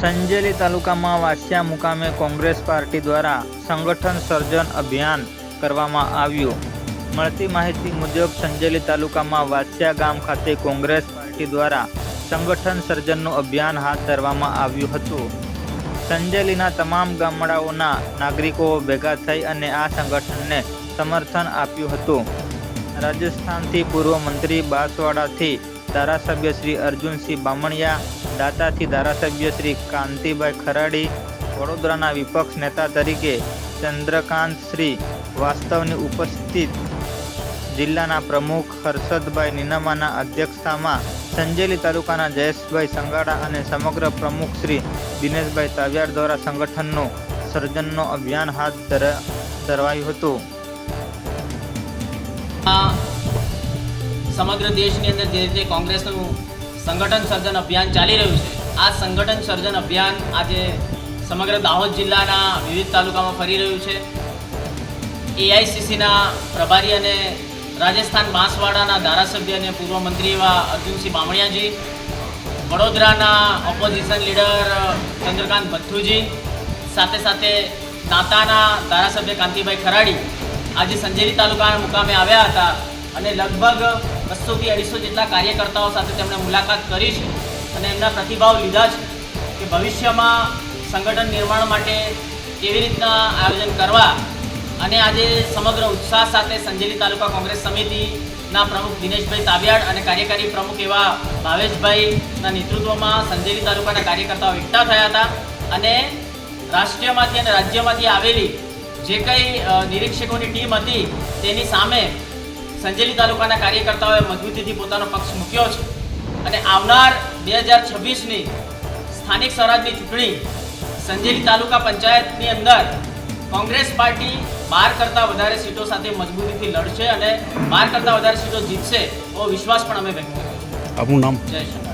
સંજેલી તાલુકામાં વાસિયા મુકામે કોંગ્રેસ પાર્ટી દ્વારા સંગઠન સર્જન અભિયાન કરવામાં આવ્યું. મળતી માહિતી મુજબ, સંજેલી તાલુકામાં વાસિયા ગામ ખાતે કોંગ્રેસ પાર્ટી દ્વારા સંગઠન સર્જનનું અભિયાન હાથ ધરવામાં આવ્યું હતું. સંજેલીના તમામ ગામડાઓના નાગરિકો ભેગા થઈ અને આ સંગઠનને સમર્થન આપ્યું હતું. રાજસ્થાનથી પૂર્વ મંત્રી બાંસવાડાથી ધારાસભ્ય શ્રી અર્જુનસિંહ બામણિયા, દાતાથી ધારાસભ્ય શ્રી કાંતિભાઈ ખરાડી, વડોદરાના વિપક્ષ નેતા તરીકે ચંદ્રકાંત શ્રી વાસ્તવની ઉપસ્થિત જિલ્લાના પ્રમુખ હર્ષદભાઈ નિનામાના અધ્યક્ષતામાં સંજેલી તાલુકાના જયેશભાઈ સંગાડા અને સમગ્ર પ્રમુખ શ્રી દિનેશભાઈ તાવિયાર દ્વારા સંગઠનનું સર્જનનો અભિયાન હાથ ધરાયું હતું. સમગ્ર દેશની અંદર જે રીતે કોંગ્રેસનું સંગઠન સર્જન અભિયાન ચાલી રહ્યું છે, આ સંગઠન સર્જન અભિયાન આજે સમગ્ર દાહોદ જિલ્લાના વિવિધ તાલુકામાં ફરી રહ્યું છે. એઆઈસીસીના પ્રભારી અને રાજસ્થાન બાંસવાડાના ધારાસભ્ય અને પૂર્વ મંત્રી એવા અર્જુનસિંહ બામણિયાજી વડોદરાના ઓપોઝિશન લીડર ચંદ્રકાંત ભથ્થુજી, સાથે સાથે દાંતાના ધારાસભ્ય કાંતિભાઈ ખરાડી આજે સંજેલી તાલુકાના મુકામે આવ્યા હતા. અને લગભગ બસોથી અઢીસો જેટલા કાર્યકર્તાઓ સાથે તેમણે મુલાકાત કરી છે અને એમના પ્રતિભાવ લીધા છે કે ભવિષ્યમાં સંગઠન નિર્માણ માટે કેવી રીતના આયોજન કરવા અને આજે સમગ્ર ઉત્સાહ સાથે સંજેલી તાલુકા કોંગ્રેસ સમિતિના પ્રમુખ દિનેશભાઈ તાબિયાડ અને કાર્યકારી પ્રમુખ એવા ભાવેશભાઈના નેતૃત્વમાં સંજેલી તાલુકાના કાર્યકર્તાઓ એકઠા થયા હતા અને રાષ્ટ્રીયમાંથી અને રાજ્યમાંથી આવેલી જે કંઈ નિરીક્ષકોની ટીમ હતી તેની સામે સંજેલી તાલુકાના કાર્યકર્તાઓએ મજબૂતીથી પોતાનો પક્ષ મૂક્યો છે અને આવનાર બે હજાર છવ્વીસની સ્થાનિક સ્વરાજની ચૂંટણી સંજેલી તાલુકા પંચાયતની અંદર કોંગ્રેસ પાર્ટી બાર કરતાં વધારે સીટો સાથે મજબૂતીથી લડશે અને બાર કરતાં વધારે સીટો જીતશે એવો વિશ્વાસ પણ અમે વ્યક્ત કર્યો. આપનું નામ? જય શ્રી